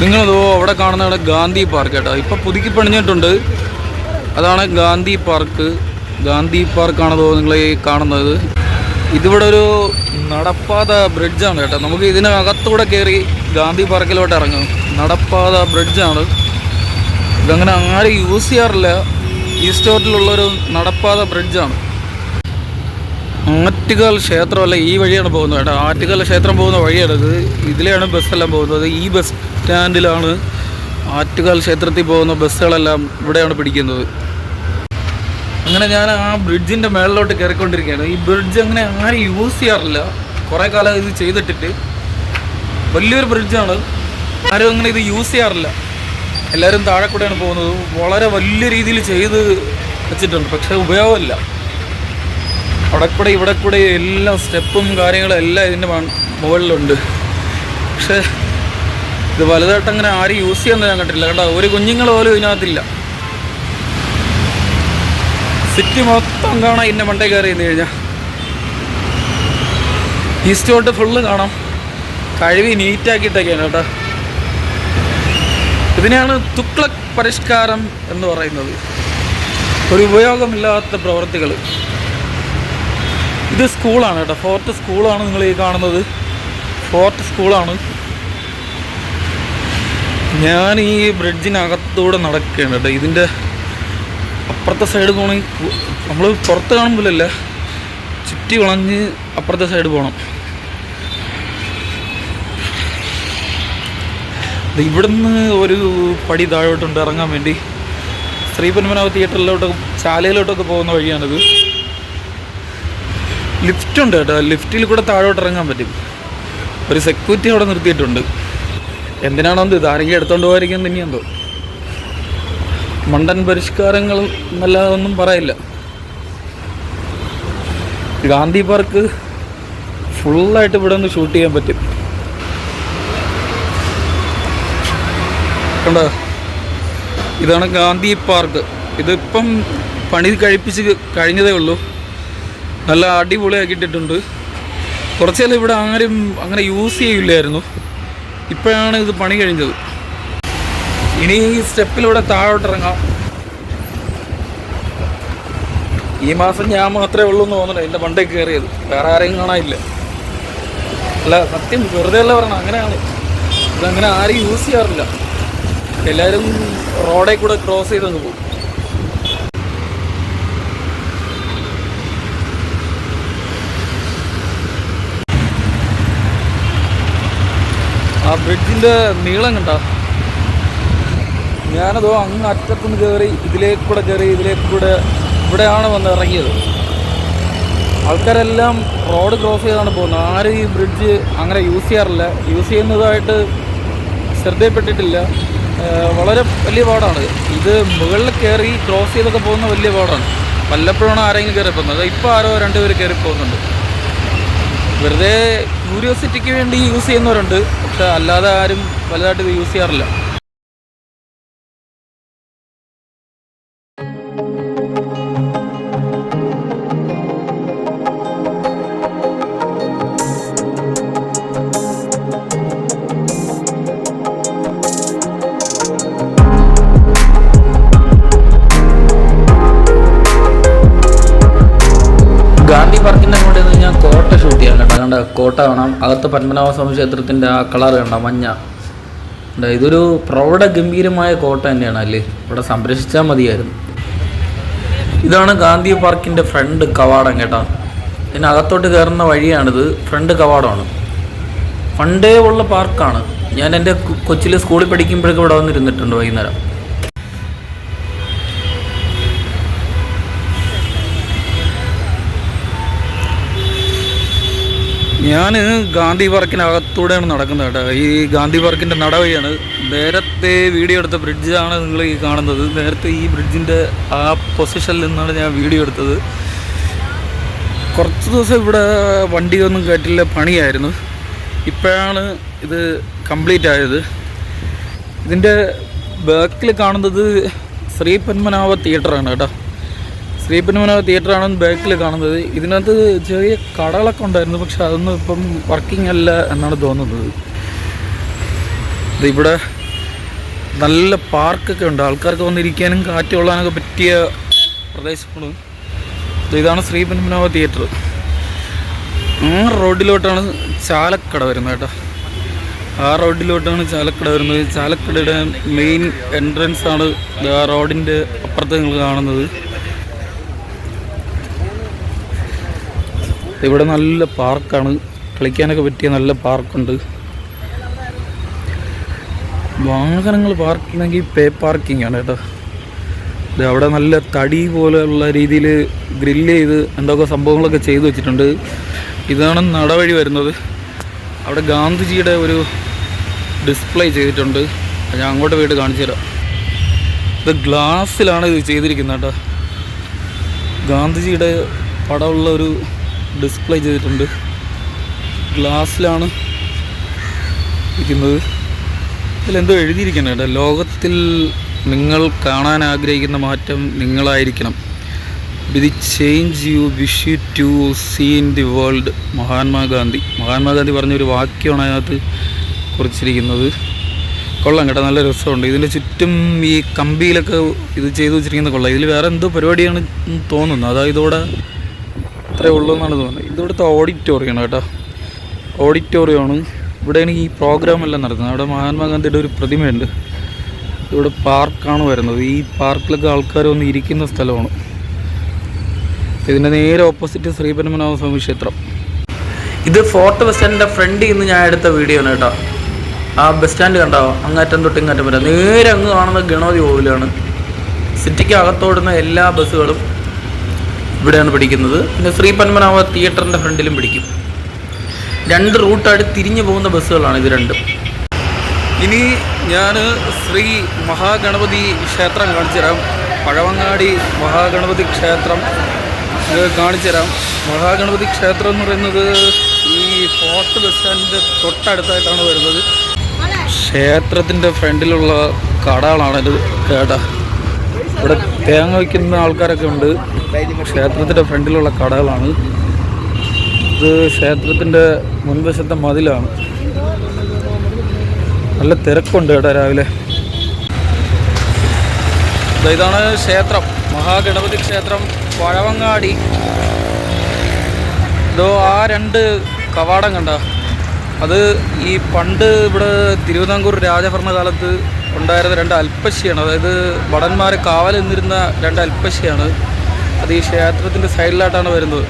നിങ്ങളിതോ അവിടെ കാണുന്നതാണ് ഗാന്ധി പാർക്ക് കേട്ടോ. ഇപ്പം പുതുക്കി പണിഞ്ഞിട്ടുണ്ട്. അതാണ് ഗാന്ധി പാർക്ക്. ഗാന്ധി പാർക്കാണതോ നിങ്ങൾ ഈ കാണുന്നത്. ഇതിവിടെ ഒരു നടപ്പാത ബ്രിഡ്ജാണ് കേട്ടോ. നമുക്ക് ഇതിനകത്തൂടെ കയറി ഗാന്ധി പാർക്കിലോട്ട് ഇറങ്ങും. നടപ്പാത ബ്രിഡ്ജാണ്. ഇതങ്ങനെ ആരും യൂസ് ചെയ്യാറില്ല. ഈസ്റ്റ് ഒരു നടപ്പാത ബ്രിഡ്ജാണ്. ആറ്റുകാൽ ക്ഷേത്രമല്ല ഈ വഴിയാണ് പോകുന്നത് കേട്ടോ. ആറ്റുകാൽ ക്ഷേത്രം പോകുന്ന വഴിയാണ് ഇത്. ഇതിലെയാണ് ബസ്സെല്ലാം പോകുന്നത്. ഈ ബസ് സ്റ്റാൻഡിലാണ് ആറ്റുകാൽ ക്ഷേത്രത്തിൽ പോകുന്ന ബസ്സുകളെല്ലാം ഇവിടെയാണ് പിടിക്കുന്നത്. അങ്ങനെ ഞാൻ ആ ബ്രിഡ്ജിന്റെ മേളിലോട്ട് കയറിക്കൊണ്ടിരിക്കുകയാണ്. ഈ ബ്രിഡ്ജ് അങ്ങനെ ആരും യൂസ് ചെയ്യാറില്ല. കുറേ കാലം ഇത് ചെയ്തിട്ടിട്ട്. വലിയൊരു ബ്രിഡ്ജാണ്. ആരും അങ്ങനെ ഇത് യൂസ് ചെയ്യാറില്ല. എല്ലാവരും താഴെ കൂടെയാണ് പോകുന്നത്. വളരെ വലിയ രീതിയിൽ ചെയ്ത് വെച്ചിട്ടുണ്ട്. പക്ഷേ ഉപയോഗമില്ല. അവിടെ കൂടെ ഇവിടെ കൂടെ എല്ലാം സ്റ്റെപ്പും കാര്യങ്ങളും എല്ലാം ഇതിന്റെ മുകളിലുണ്ട്. പക്ഷേ ഇത് വലുതായിട്ട് അങ്ങനെ ആരും യൂസ് ചെയ്യാൻ ഞാൻ കണ്ടിട്ടില്ല. കേട്ടോ ഒരു കുഞ്ഞുങ്ങൾ പോലും ഇതിനകത്തില്ല. സിറ്റി മൊത്തം കാണാം ഇതിന്റെ മണ്ടേ കയറി നിന്ന് കഴിഞ്ഞാൽ ഈസ്റ്റോട്ട് ഫുള്ള് കാണാം. കഴുകി നീറ്റാക്കിയിട്ടൊക്കെയാണ് കേട്ടോ. ഇതിനെയാണ് തുക്ലക് പരിഷ്കാരം എന്ന് പറയുന്നത്. ഒരു ഉപയോഗമില്ലാത്ത പ്രവൃത്തികൾ ഇത് സ്കൂളാണ് കേട്ടോ. ഫോർട്ട് സ്കൂളാണ് നിങ്ങൾ ഈ കാണുന്നത്. ഫോർട്ട് സ്കൂളാണ്. ഞാൻ ഈ ബ്രിഡ്ജിനകത്തൂടെ നടക്കുകയാണ് കേട്ടോ. ഇതിന്റെ അപ്പുറത്തെ സൈഡ് പോകണമെങ്കിൽ നമ്മൾ പുറത്ത് കാണുമ്പോഴല്ല ചുറ്റി വളഞ്ഞ് അപ്പുറത്തെ സൈഡ് പോകണം ഇവിടുന്ന് ഒരു പടി താഴോട്ടുണ്ട് ഇറങ്ങാൻ വേണ്ടി. ശ്രീ പത്മനാഭ തിയേറ്ററിലോട്ടൊക്കെ ചാലയിലോട്ടൊക്കെ പോകുന്ന വഴിയാണിത്. ലിഫ്റ്റ് ഉണ്ട് കേട്ടോ. ലിഫ്റ്റിൽ കൂടെ താഴോട്ട് ഇറങ്ങാൻ പറ്റും. ഒരു സെക്യൂരിറ്റി അവിടെ നിർത്തിയിട്ടുണ്ട്. എന്തിനാണോ ഇത്? ആരെങ്കിലും എടുത്തോണ്ട് പോകാതിരിക്കാൻ തന്നെയാന്തോ മണ്ടൻ പരിഷ്കാരങ്ങൾ നല്ലതൊന്നും പറയില്ല. ഗാന്ധി പാർക്ക് ഫുള്ളായിട്ട് ഇവിടെ ഒന്ന് ഷൂട്ട് ചെയ്യാൻ പറ്റും. കണ്ടോ? ഇതാണ് ഗാന്ധി പാർക്ക്. ഇതിപ്പം പണി കഴിപ്പിച്ച് കഴിഞ്ഞതേ ഉള്ളൂ. നല്ല അടിപൊളിയാക്കിയിട്ടിട്ടുണ്ട്. നേരം ഇവിടെ ആരും അങ്ങനെ യൂസ് ചെയ്യില്ലായിരുന്നു. ഇപ്പോഴാണ് ഇത് പണി കഴിഞ്ഞത്. ഇനി ഈ സ്റ്റെപ്പിലൂടെ താഴോട്ട് ഇറങ്ങാം. ഈ മാസം ഞാൻ മാത്രമേ ഉള്ളൂ എന്ന് തോന്നുന്നു എന്റെ പണ്ടേ കയറിയത്. വേറെ ആരെയും കാണാനില്ല. അല്ല സത്യം വെറുതെ അല്ല പറഞ്ഞ അങ്ങനെയാണ്. ഇതങ്ങനെ ആരും യൂസ് ചെയ്യാറില്ല. എല്ലാവരും റോഡിൽ കൂടെ ക്രോസ് ചെയ്തങ്ങ് പോകും. ആ ബ്രിഡ്ജിന്റെ നീളം കണ്ട. ഞാനതോ അങ്ങ് അറ്റത്തുനിന്ന് കയറി ഇതിലേക്ക് കൂടെ കയറി ഇതിലേക്കൂടെ ഇവിടെയാണ് വന്ന് ഇറങ്ങിയത്. ആൾക്കാരെല്ലാം റോഡ് ക്രോസ് ചെയ്താണ് പോകുന്നത്. ആരും ഈ ബ്രിഡ്ജ് അങ്ങനെ യൂസ് ചെയ്യാറില്ല. യൂസ് ചെയ്യുന്നതായിട്ട് ശ്രദ്ധയിൽപ്പെട്ടിട്ടില്ല. വളരെ വലിയ പാടാണ്. ഇത് മുകളിൽ കയറി ക്രോസ് ചെയ്തൊക്കെ പോകുന്ന വലിയ പാടാണ്. വല്ലപ്പോഴാണ് ആരെങ്കിലും കയറി പോകുന്നത്. ഇപ്പോൾ ആരോ രണ്ടുപേർ കയറി പോകുന്നുണ്ട്. വെറുതെ ക്യൂരിയോസിറ്റിക്ക് വേണ്ടി യൂസ് ചെയ്യുന്നവരുണ്ട്. അല്ലാതെ ആരും വലുതായിട്ട് ഇത് യൂസ് ചെയ്യാറില്ല. കേട്ടോ കാണാം അകത്ത് പത്മനാഭസ്വാമി ക്ഷേത്രത്തിന്റെ ആ കളർ കണ്ടാം മഞ്ഞ. ഇതൊരു പ്രൗഢ ഗംഭീരമായ കോട്ട തന്നെയാണ് അല്ലേ? ഇവിടെ സംരക്ഷിച്ചാൽ മതിയായിരുന്നു. ഇതാണ് ഗാന്ധി പാർക്കിന്റെ ഫ്രണ്ട് കവാടം കേട്ടോ. ഇതിനകത്തോട്ട് കയറുന്ന വഴിയാണിത്. ഫ്രണ്ട് കവാടമാണ്. പണ്ടേ ഉള്ള പാർക്കാണ്. ഞാൻ എന്റെ കൊച്ചിൽ സ്കൂളിൽ പഠിക്കുമ്പോഴൊക്കെ ഇവിടെ വന്നിരുന്നിട്ടുണ്ട് വൈകുന്നേരം. ഞാൻ ഗാന്ധി പാർക്കിനകത്തൂടെയാണ് നടക്കുന്നത് കേട്ടോ. ഈ ഗാന്ധി പാർക്കിന്റെ നടവഴിയാണ്. നേരത്തെ വീഡിയോ എടുത്ത ബ്രിഡ്ജാണ് നിങ്ങൾ ഈ കാണുന്നത്. നേരത്തെ ഈ ബ്രിഡ്ജിന്റെ ആ പൊസിഷനിൽ നിന്നാണ് ഞാൻ വീഡിയോ എടുത്തത്. കുറച്ച് ദിവസം ഇവിടെ വണ്ടിയൊന്നും കയറ്റില്ല പണിയായിരുന്നു. ഇപ്പോഴാണ് ഇത് കംപ്ലീറ്റ് ആയത്. ഇതിന്റെ ബാക്കിൽ കാണുന്നത് ശ്രീ പത്മനാഭ തിയേറ്ററാണ് കേട്ടോ. ശ്രീ തിയേറ്റർ തിയേറ്ററാണ് ബാക്കിൽ കാണുന്നത്. ഇതിനകത്ത് ചെറിയ കടകളൊക്കെ ഉണ്ടായിരുന്നു പക്ഷെ അതൊന്നും ഇപ്പം വർക്കിംഗ് അല്ല എന്നാണ് തോന്നുന്നത്. ഇവിടെ നല്ല പാർക്കൊക്കെ ഉണ്ട്. ആൾക്കാർക്ക് വന്നിരിക്കാനും കാറ്റ് കൊള്ളാനൊക്കെ പറ്റിയ പ്രദേശമാണ്. ഇത് ഇതാണ് ശ്രീ പത്മനാഭ തിയേറ്റർ ആ റോഡിലോട്ടാണ് ചാലക്കട വരുന്നത് കേട്ടോ. ആ റോഡിലോട്ടാണ് ചാലക്കട വരുന്നത്. ചാലക്കടയുടെ മെയിൻ എൻട്രൻസ് ആണ് ആ റോഡിന്റെ അപ്പുറത്ത് നിങ്ങൾ കാണുന്നത്. ഇവിടെ നല്ല പാർക്കാണ്. കളിക്കാനൊക്കെ പറ്റിയ നല്ല പാർക്കുണ്ട്. വാഹനങ്ങൾ പാർക്ക് ചെയ്യണമെങ്കിൽ പേ പാർക്കിംഗ് ആണ് കേട്ടോ. ഇത് അവിടെ നല്ല തടി പോലെയുള്ള രീതിയിൽ ഗ്രില്ല് ചെയ്ത് എന്തൊക്കെ സംഭവങ്ങളൊക്കെ ചെയ്തു വെച്ചിട്ടുണ്ട്. ഇതാണ് നടവഴി വരുന്നത്. അവിടെ ഗാന്ധിജിയുടെ ഒരു ഡിസ്പ്ലേ ചെയ്തിട്ടുണ്ട്. ഞാൻ അങ്ങോട്ട് പോയിട്ട് കാണിച്ചു തരാം. ഇത് ഗ്ലാസ്സിലാണ് ഇത് ചെയ്തിരിക്കുന്നത് കേട്ടോ. ഗാന്ധിജിയുടെ പടമുള്ള ഒരു ഡിസ്പ്ലേ ചെയ്തിട്ടുണ്ട്. ഗ്ലാസ്സിലാണ് ഇരിക്കുന്നത്. ഇതിലെന്തോ എഴുതിയിരിക്കുന്നത് കേട്ടോ. ലോകത്തിൽ നിങ്ങൾ കാണാൻ ആഗ്രഹിക്കുന്ന മാറ്റം നിങ്ങളായിരിക്കണം. The change you wish you to see in the world Mahatma Gandhi. Mahatma Gandhi പറഞ്ഞൊരു വാക്യമാണ് അതിനകത്ത് കുറിച്ചിരിക്കുന്നത്. കൊള്ളാം കേട്ടോ. നല്ല രസമുണ്ട്. ഇതിന്റെ ചുറ്റും ഈ കമ്പിയിലൊക്കെ ഇത് ചെയ്തു വെച്ചിരിക്കുന്ന കൊള്ളാം. ഇതിൽ വേറെ എന്തോ പരിപാടിയാണ് തോന്നുന്നത് അതായത് ഇതോടെ അത്രേ ഉള്ളൂ എന്നാണ് തോന്നുന്നത്. ഇതിവിടുത്തെ ഓഡിറ്റോറിയമാണ് കേട്ടോ. ഓഡിറ്റോറിയമാണ് ഇവിടെയാണ് ഈ പ്രോഗ്രാം എല്ലാം നടത്തുന്നത്. അവിടെ മഹാത്മാഗാന്ധിയുടെ ഒരു പ്രതിമയുണ്ട്. ഇവിടെ പാർക്കാണ് വരുന്നത്. ഈ പാർക്കിലൊക്കെ ആൾക്കാർ വന്ന് ഇരിക്കുന്ന സ്ഥലമാണ്. ഇതിന്റെ നേരെ ഓപ്പോസിറ്റ് ശ്രീപരമനാഭ സ്വാമി ക്ഷേത്രം. ഇത് ഫോർട്ട് ബസ് സ്റ്റാൻഡിന്റെ ഫ്രണ്ടിൽ നിന്ന് ഞാൻ എടുത്ത വീഡിയോ ആണ് കേട്ടോ. ആ ബസ് സ്റ്റാൻഡ് കണ്ടോ? അങ്ങാറ്റം തൊട്ട് ഇങ്ങാറ്റം വരാം. നേരെ അങ്ങ് കാണുന്ന ഗണപതി കോവിലാണ് സിറ്റിക്ക് അകത്തോടുന്ന എല്ലാ ബസ്സുകളും ഇവിടെയാണ് പിടിക്കുന്നത്. പിന്നെ ശ്രീ പന്മനാഭ തിയേറ്ററിന്റെ ഫ്രണ്ടിലും പിടിക്കും. രണ്ട് റൂട്ടായിട്ട് തിരിഞ്ഞു പോകുന്ന ബസ്സുകളാണ് ഇത് രണ്ടും. ഇനി ഞാൻ ശ്രീ മഹാഗണപതി ക്ഷേത്രം കാണിച്ചു തരാം. പഴവങ്ങാടി മഹാഗണപതി ക്ഷേത്രം ഇത് കാണിച്ചു തരാം. മഹാഗണപതി ക്ഷേത്രം എന്ന് പറയുന്നത് ഈ ഫോർട്ട് ബസ് സ്റ്റാൻഡിന്റെ തൊട്ടടുത്തായിട്ടാണ് വരുന്നത്. ക്ഷേത്രത്തിന്റെ ഫ്രണ്ടിലുള്ള കടകളാണ് കേട്ടോ കേട്ടാ. ഇവിടെ തേങ്ങ വയ്ക്കുന്ന ആൾക്കാരൊക്കെ ഉണ്ട്. ക്ഷേത്രത്തിന്റെ ഫ്രണ്ടിലുള്ള കടകളാണ്. ഇത് ക്ഷേത്രത്തിന്റെ മുൻവശത്തെ മതിലാണ്. നല്ല തിരക്കുണ്ട് കേട്ടോ രാവിലെ. ഇതാണ് ക്ഷേത്രം. മഹാഗണപതി ക്ഷേത്രം പഴവങ്ങാടി. ഇതോ ആ രണ്ട് കവാടം കണ്ട? അത് ഈ പണ്ട് ഇവിടെ തിരുവിതാംകൂർ രാജഭരണകാലത്ത് ഉണ്ടായിരുന്ന രണ്ട് അൽപ്പശിയാണ് അതായത് ഭടന്മാരെ കാവൽ നിന്നിരുന്ന രണ്ട് അൽപ്പശിയാണ് അത് ഈ ക്ഷേത്രത്തിന്റെ സൈഡിലായിട്ടാണ് വരുന്നത്.